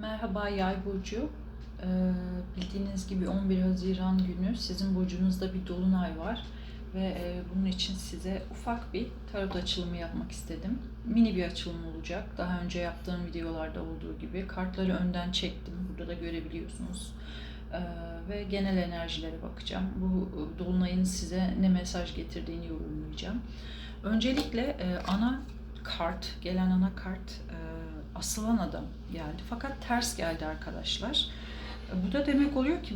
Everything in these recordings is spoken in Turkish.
Merhaba Yay burcu. Ee, bildiğiniz gibi 11 Haziran günü sizin burcunuzda bir dolunay var ve e, bunun için size ufak bir tarot açılımı yapmak istedim. Mini bir açılım olacak. Daha önce yaptığım videolarda olduğu gibi kartları önden çektim. Burada da görebiliyorsunuz. Ee, ve genel enerjilere bakacağım. Bu e, dolunayın size ne mesaj getirdiğini yorumlayacağım. Öncelikle e, ana kart, gelen ana kart e, asılan adam geldi. Fakat ters geldi arkadaşlar. Bu da demek oluyor ki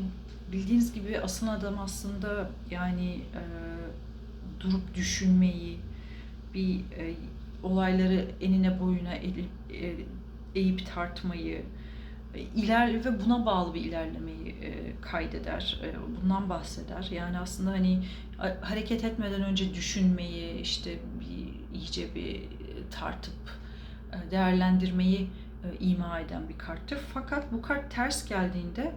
bildiğiniz gibi asılan adam aslında yani e, durup düşünmeyi, bir e, olayları enine boyuna eğip, e, eğip tartmayı, e, ilerle ve buna bağlı bir ilerlemeyi e, kaydeder. E, bundan bahseder. Yani aslında hani hareket etmeden önce düşünmeyi, işte bir iyice bir e, tartıp değerlendirmeyi e, ima eden bir karttır. Fakat bu kart ters geldiğinde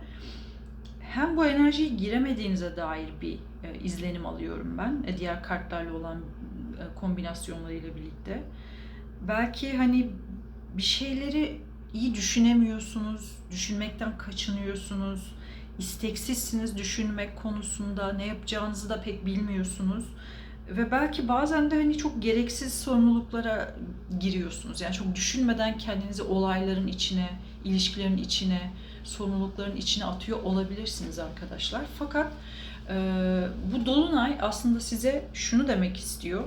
hem bu enerjiye giremediğinize dair bir e, izlenim alıyorum ben. E, diğer kartlarla olan e, kombinasyonlarıyla birlikte. Belki hani bir şeyleri iyi düşünemiyorsunuz, düşünmekten kaçınıyorsunuz, isteksizsiniz düşünmek konusunda, ne yapacağınızı da pek bilmiyorsunuz. Ve belki bazen de hani çok gereksiz sorumluluklara giriyorsunuz. Yani çok düşünmeden kendinizi olayların içine, ilişkilerin içine, sorumlulukların içine atıyor olabilirsiniz arkadaşlar. Fakat e, bu dolunay aslında size şunu demek istiyor.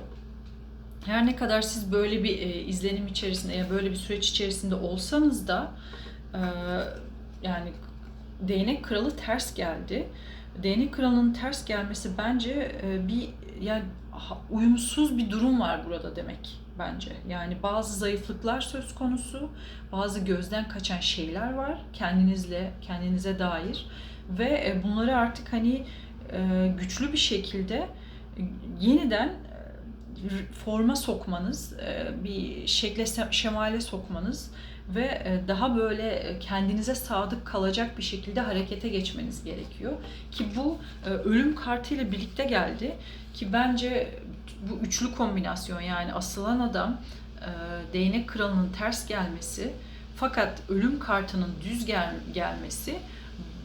Her ne kadar siz böyle bir e, izlenim içerisinde ya böyle bir süreç içerisinde olsanız da e, yani değnek kralı ters geldi. Değnek kralının ters gelmesi bence e, bir yani uyumsuz bir durum var burada demek bence. Yani bazı zayıflıklar söz konusu, bazı gözden kaçan şeyler var kendinizle, kendinize dair ve e, bunları artık hani e, güçlü bir şekilde yeniden forma sokmanız, bir şekle şemale sokmanız ve e, daha böyle e, kendinize sadık kalacak bir şekilde harekete geçmeniz gerekiyor. Ki bu e, ölüm kartıyla birlikte geldi ki bence bu üçlü kombinasyon yani asılan adam, değnek kralının ters gelmesi fakat ölüm kartının düz gel- gelmesi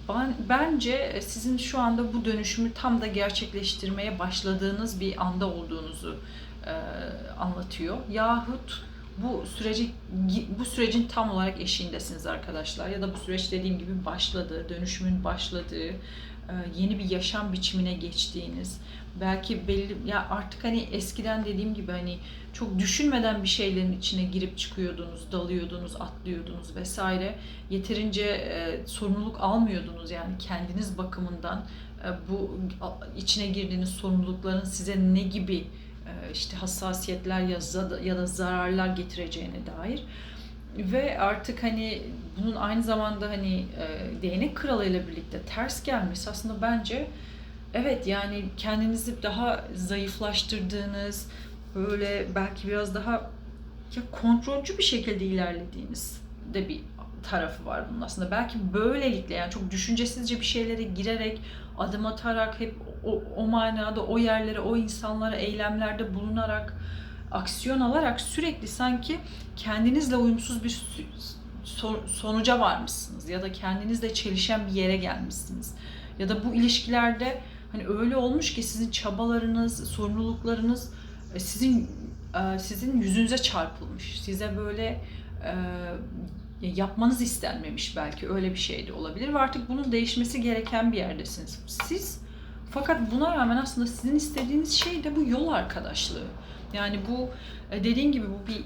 ben, bence sizin şu anda bu dönüşümü tam da gerçekleştirmeye başladığınız bir anda olduğunuzu anlatıyor. Yahut bu süreci bu sürecin tam olarak eşiğindesiniz arkadaşlar ya da bu süreç dediğim gibi başladı, dönüşümün başladığı, e, yeni bir yaşam biçimine geçtiğiniz, belki belli ya artık hani eskiden dediğim gibi hani çok düşünmeden bir şeylerin içine girip çıkıyordunuz, dalıyordunuz, atlıyordunuz vesaire. Yeterince e, sorumluluk almıyordunuz yani kendiniz bakımından e, bu içine girdiğiniz sorumlulukların size ne gibi işte hassasiyetler ya, ya da zararlar getireceğine dair. Ve artık hani bunun aynı zamanda hani e, değnek kralıyla birlikte ters gelmesi aslında bence evet yani kendinizi daha zayıflaştırdığınız böyle belki biraz daha ya kontrolcü bir şekilde ilerlediğiniz de bir tarafı var bunun aslında. Belki böylelikle yani çok düşüncesizce bir şeylere girerek, adım atarak hep o, o manada o yerlere, o insanlara, eylemlerde bulunarak, aksiyon alarak sürekli sanki kendinizle uyumsuz bir sonuca varmışsınız ya da kendinizle çelişen bir yere gelmişsiniz. Ya da bu ilişkilerde hani öyle olmuş ki sizin çabalarınız, sorumluluklarınız e, sizin e, sizin yüzünüze çarpılmış. Size böyle e, yapmanız istenmemiş belki öyle bir şey de olabilir ve artık bunun değişmesi gereken bir yerdesiniz. Siz fakat buna rağmen aslında sizin istediğiniz şey de bu yol arkadaşlığı. Yani bu e, dediğim gibi bu bir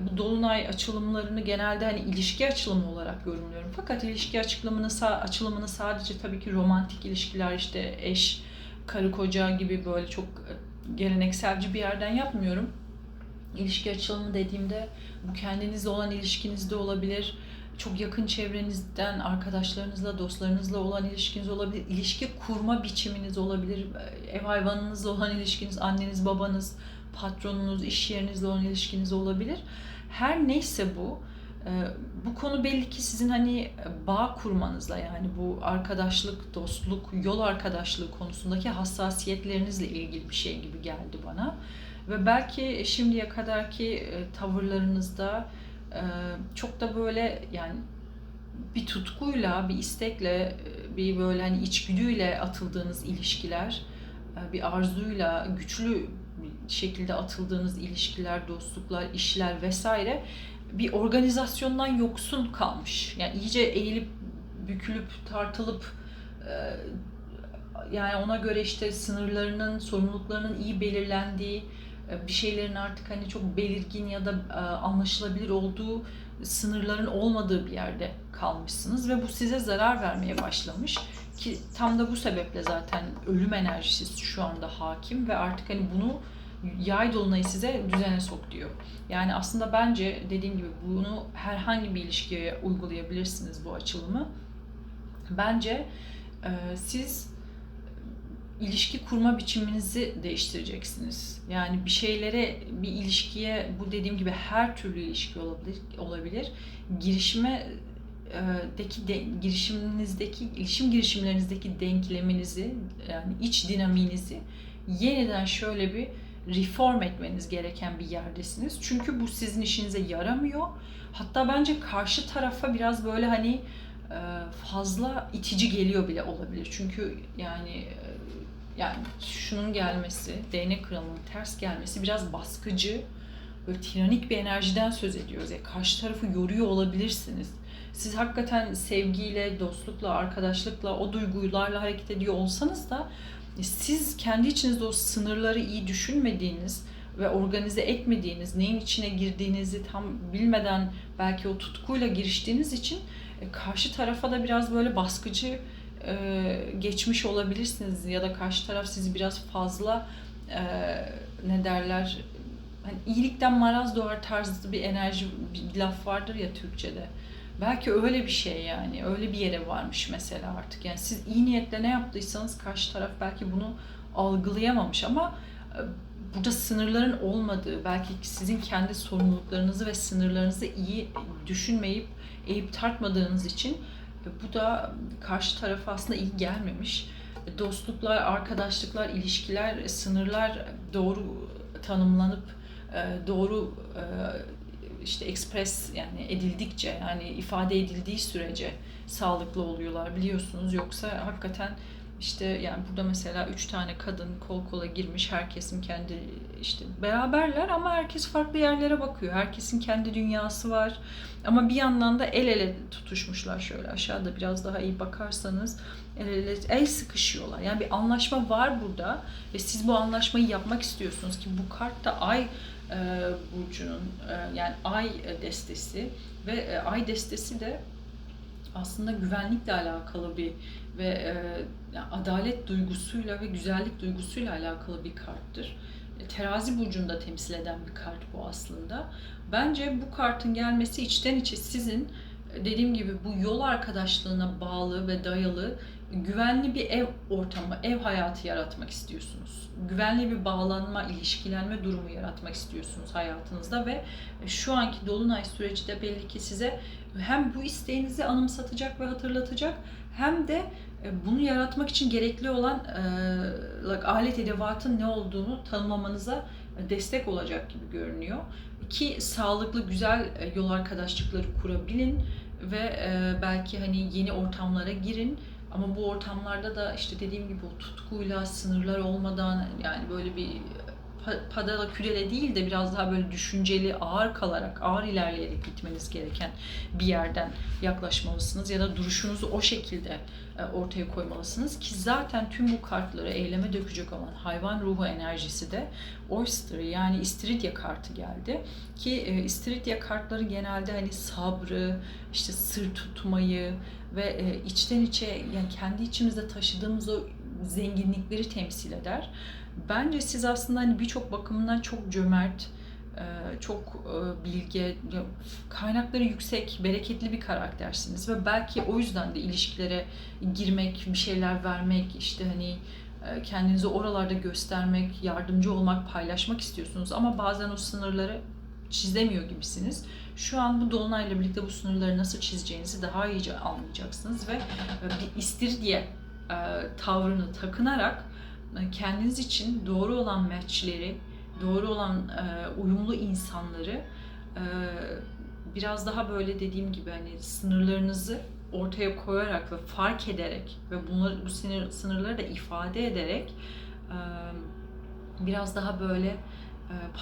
bu dolunay açılımlarını genelde hani ilişki açılımı olarak yorumluyorum. Fakat ilişki açılımını açılımını sadece tabii ki romantik ilişkiler işte eş, karı koca gibi böyle çok e, gelenekselci bir yerden yapmıyorum. İlişki açılımı dediğimde bu kendinizle olan ilişkinizde olabilir. Çok yakın çevrenizden, arkadaşlarınızla, dostlarınızla olan ilişkiniz olabilir. İlişki kurma biçiminiz olabilir. Ev hayvanınızla olan ilişkiniz, anneniz, babanız, patronunuz, iş yerinizle olan ilişkiniz olabilir. Her neyse bu, e, bu konu belli ki sizin hani bağ kurmanızla yani bu arkadaşlık, dostluk, yol arkadaşlığı konusundaki hassasiyetlerinizle ilgili bir şey gibi geldi bana. Ve belki şimdiye kadarki e, tavırlarınızda e, çok da böyle yani bir tutkuyla, bir istekle, bir böyle hani içgüdüyle atıldığınız ilişkiler, bir arzuyla güçlü şekilde atıldığınız ilişkiler, dostluklar, işler vesaire bir organizasyondan yoksun kalmış. Yani iyice eğilip bükülüp tartılıp e, yani ona göre işte sınırlarının, sorumluluklarının iyi belirlendiği, e, bir şeylerin artık hani çok belirgin ya da e, anlaşılabilir olduğu sınırların olmadığı bir yerde kalmışsınız ve bu size zarar vermeye başlamış ki tam da bu sebeple zaten ölüm enerjisi şu anda hakim ve artık hani bunu yay dolunayı size düzene sok diyor. Yani aslında bence dediğim gibi bunu herhangi bir ilişkiye uygulayabilirsiniz bu açılımı. Bence e, siz ilişki kurma biçiminizi değiştireceksiniz. Yani bir şeylere, bir ilişkiye bu dediğim gibi her türlü ilişki olabilir. olabilir. Girişime e, deki de, girişiminizdeki ilişim girişimlerinizdeki denkleminizi yani iç dinamiğinizi yeniden şöyle bir reform etmeniz gereken bir yerdesiniz. Çünkü bu sizin işinize yaramıyor. Hatta bence karşı tarafa biraz böyle hani fazla itici geliyor bile olabilir. Çünkü yani e, yani şunun gelmesi, değnek kralının ters gelmesi biraz baskıcı, böyle tiranik bir enerjiden söz ediyoruz. Yani karşı tarafı yoruyor olabilirsiniz. Siz hakikaten sevgiyle, dostlukla, arkadaşlıkla, o duygularla hareket ediyor olsanız da siz kendi içinizde o sınırları iyi düşünmediğiniz ve organize etmediğiniz, neyin içine girdiğinizi tam bilmeden belki o tutkuyla giriştiğiniz için e, karşı tarafa da biraz böyle baskıcı e, geçmiş olabilirsiniz ya da karşı taraf sizi biraz fazla e, ne derler hani iyilikten maraz doğar tarzı bir enerji bir laf vardır ya Türkçe'de. Belki öyle bir şey yani. Öyle bir yere varmış mesela artık. Yani siz iyi niyetle ne yaptıysanız karşı taraf belki bunu algılayamamış ama e, burada sınırların olmadığı, belki sizin kendi sorumluluklarınızı ve sınırlarınızı iyi düşünmeyip eğip tartmadığınız için e, bu da karşı tarafa aslında iyi gelmemiş. Dostluklar, arkadaşlıklar, ilişkiler, sınırlar doğru tanımlanıp e, doğru işte ekspres yani edildikçe yani ifade edildiği sürece sağlıklı oluyorlar biliyorsunuz. Yoksa hakikaten işte yani burada mesela üç tane kadın kol kola girmiş. Herkesin kendi işte beraberler ama herkes farklı yerlere bakıyor. Herkesin kendi dünyası var. Ama bir yandan da el ele tutuşmuşlar şöyle aşağıda biraz daha iyi bakarsanız el ele el sıkışıyorlar. Yani bir anlaşma var burada ve siz bu anlaşmayı yapmak istiyorsunuz ki bu kart da ay e, burcunun e, yani ay destesi ve e, ay destesi de aslında güvenlikle alakalı bir ve yani adalet duygusuyla ve güzellik duygusuyla alakalı bir karttır. Terazi burcunda temsil eden bir kart bu aslında. Bence bu kartın gelmesi içten içe sizin dediğim gibi bu yol arkadaşlığına bağlı ve dayalı güvenli bir ev ortamı, ev hayatı yaratmak istiyorsunuz. Güvenli bir bağlanma, ilişkilenme durumu yaratmak istiyorsunuz hayatınızda ve şu anki dolunay süreci de belli ki size hem bu isteğinizi anımsatacak ve hatırlatacak hem de e, bunu yaratmak için gerekli olan e, alet edevatın ne olduğunu tanımlamanıza destek olacak gibi görünüyor. Ki sağlıklı güzel e, yol arkadaşlıkları kurabilin ve e, belki hani yeni ortamlara girin ama bu ortamlarda da işte dediğim gibi o tutkuyla, sınırlar olmadan yani böyle bir padala kürele değil de biraz daha böyle düşünceli, ağır kalarak, ağır ilerleyerek gitmeniz gereken bir yerden yaklaşmalısınız ya da duruşunuzu o şekilde e, ortaya koymalısınız ki zaten tüm bu kartları eyleme dökecek olan hayvan ruhu enerjisi de Oyster yani istiridye kartı geldi. Ki e, istiridye kartları genelde hani sabrı, işte sır tutmayı ve e, içten içe yani kendi içimizde taşıdığımız o zenginlikleri temsil eder. Bence siz aslında hani birçok bakımından çok cömert, e, çok e, bilge, kaynakları yüksek, bereketli bir karaktersiniz ve belki o yüzden de ilişkilere girmek, bir şeyler vermek, işte hani kendinizi oralarda göstermek, yardımcı olmak, paylaşmak istiyorsunuz ama bazen o sınırları çizemiyor gibisiniz. Şu an bu dolunayla birlikte bu sınırları nasıl çizeceğinizi daha iyice anlayacaksınız ve bir istiridye tavrını takınarak kendiniz için doğru olan matchleri, doğru olan e, uyumlu insanları e, biraz daha böyle dediğim gibi hani sınırlarınızı ortaya koyarak ve fark ederek ve bunları bu sınır, sınırları da ifade ederek e, biraz daha böyle e,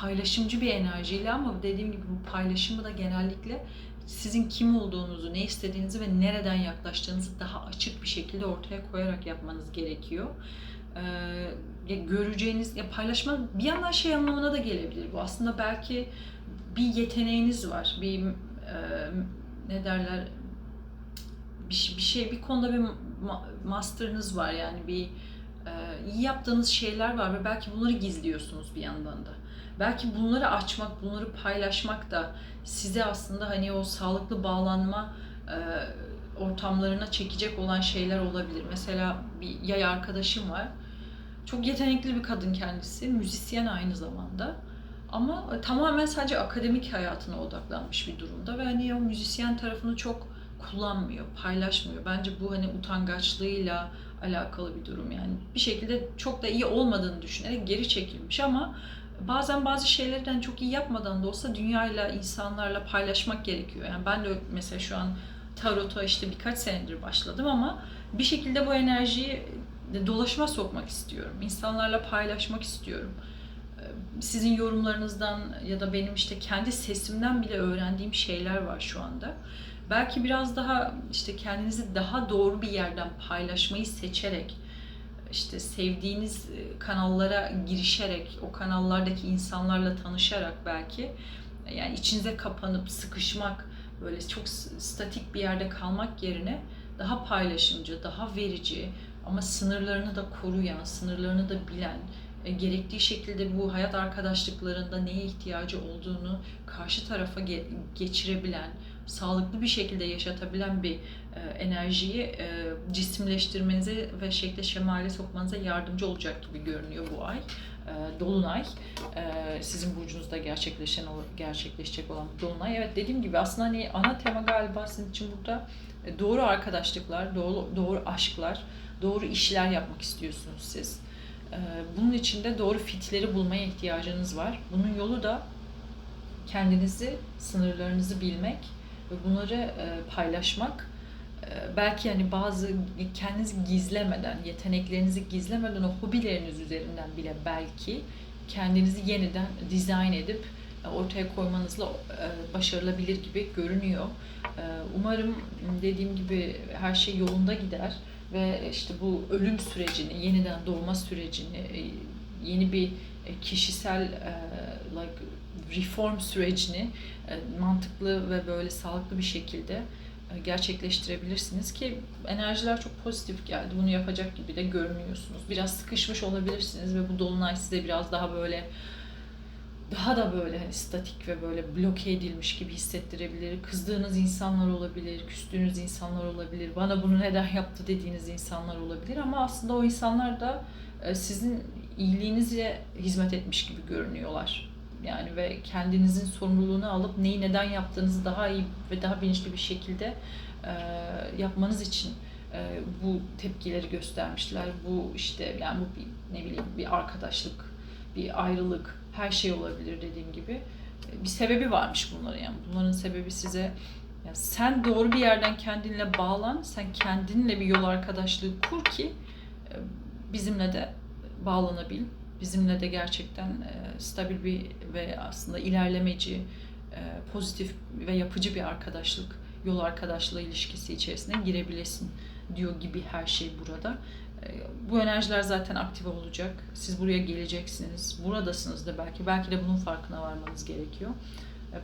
paylaşımcı bir enerjiyle ama dediğim gibi bu paylaşımı da genellikle sizin kim olduğunuzu, ne istediğinizi ve nereden yaklaştığınızı daha açık bir şekilde ortaya koyarak yapmanız gerekiyor. Ee, göreceğiniz, ya paylaşma bir yandan şey anlamına da gelebilir bu. Aslında belki bir yeteneğiniz var, bir e, ne derler, bir, bir şey, bir konuda bir ma- master'ınız var yani bir e, iyi yaptığınız şeyler var ve belki bunları gizliyorsunuz bir yandan da. Belki bunları açmak, bunları paylaşmak da size aslında hani o sağlıklı bağlanma e, ortamlarına çekecek olan şeyler olabilir. Mesela bir yay arkadaşım var. Çok yetenekli bir kadın kendisi, müzisyen aynı zamanda. Ama tamamen sadece akademik hayatına odaklanmış bir durumda ve hani o müzisyen tarafını çok kullanmıyor, paylaşmıyor. Bence bu hani utangaçlığıyla alakalı bir durum yani. Bir şekilde çok da iyi olmadığını düşünerek geri çekilmiş ama bazen bazı şeylerden çok iyi yapmadan da olsa dünyayla, insanlarla paylaşmak gerekiyor. Yani ben de mesela şu an tarota işte birkaç senedir başladım ama bir şekilde bu enerjiyi dolaşıma sokmak istiyorum. İnsanlarla paylaşmak istiyorum. Sizin yorumlarınızdan ya da benim işte kendi sesimden bile öğrendiğim şeyler var şu anda. Belki biraz daha işte kendinizi daha doğru bir yerden paylaşmayı seçerek işte sevdiğiniz e, kanallara girişerek, o kanallardaki insanlarla tanışarak belki yani içinize kapanıp sıkışmak, böyle çok statik bir yerde kalmak yerine daha paylaşımcı, daha verici ama sınırlarını da koruyan, sınırlarını da bilen, e, gerektiği şekilde bu hayat arkadaşlıklarında neye ihtiyacı olduğunu karşı tarafa ge- geçirebilen, sağlıklı bir şekilde yaşatabilen bir e, enerjiyi e, cisimleştirmenize ve şekle şemale sokmanıza yardımcı olacak gibi görünüyor bu ay. E, Dolunay sizin burcunuzda gerçekleşen gerçekleşecek olan dolunay. Evet dediğim gibi aslında hani ana tema galiba sizin için burada doğru arkadaşlıklar, doğru doğru aşklar, doğru işler yapmak istiyorsunuz siz. Bunun için de doğru fitleri bulmaya ihtiyacınız var. Bunun yolu da kendinizi, sınırlarınızı bilmek ve bunları e, paylaşmak. E, belki hani bazı kendinizi gizlemeden, yeteneklerinizi gizlemeden o hobileriniz üzerinden bile belki kendinizi yeniden dizayn edip e, ortaya koymanızla e, başarılabilir gibi görünüyor. Umarım dediğim gibi her şey yolunda gider ve işte bu ölüm sürecini, yeniden doğma sürecini, yeni bir kişisel like reform sürecini e, mantıklı ve böyle sağlıklı bir şekilde e, gerçekleştirebilirsiniz ki enerjiler çok pozitif geldi. Bunu yapacak gibi de görünüyorsunuz. Biraz sıkışmış olabilirsiniz ve bu dolunay size biraz daha böyle daha da böyle hani statik ve böyle bloke edilmiş gibi hissettirebilir. Kızdığınız insanlar olabilir, küstüğünüz insanlar olabilir, bana bunu neden yaptı dediğiniz insanlar olabilir ama aslında o insanlar da e, sizin iyiliğinize hizmet etmiş gibi görünüyorlar. Yani ve kendinizin sorumluluğunu alıp neyi neden yaptığınızı daha iyi ve daha bilinçli bir şekilde e, yapmanız için e, bu tepkileri göstermişler. Bu işte yani bu bir ne bileyim bir arkadaşlık, bir ayrılık, her şey olabilir dediğim gibi. Bir sebebi varmış bunların yani. Bunların sebebi size ya sen doğru bir yerden kendinle bağlan, sen kendinle bir yol arkadaşlığı kur ki bizimle de bağlanabil. Bizimle de gerçekten e, stabil bir ve aslında ilerlemeci, e, pozitif ve yapıcı bir arkadaşlık, yol arkadaşlığı ilişkisi içerisine girebilesin diyor gibi her şey burada. E, Bu enerjiler zaten aktive olacak. Siz buraya geleceksiniz. Buradasınız da belki. Belki de bunun farkına varmanız gerekiyor.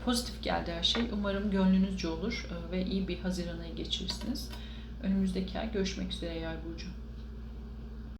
Pozitif geldi her şey. Umarım gönlünüzce olur ve iyi bir Haziran ayı geçirirsiniz. Önümüzdeki ay görüşmek üzere Yay Burcu.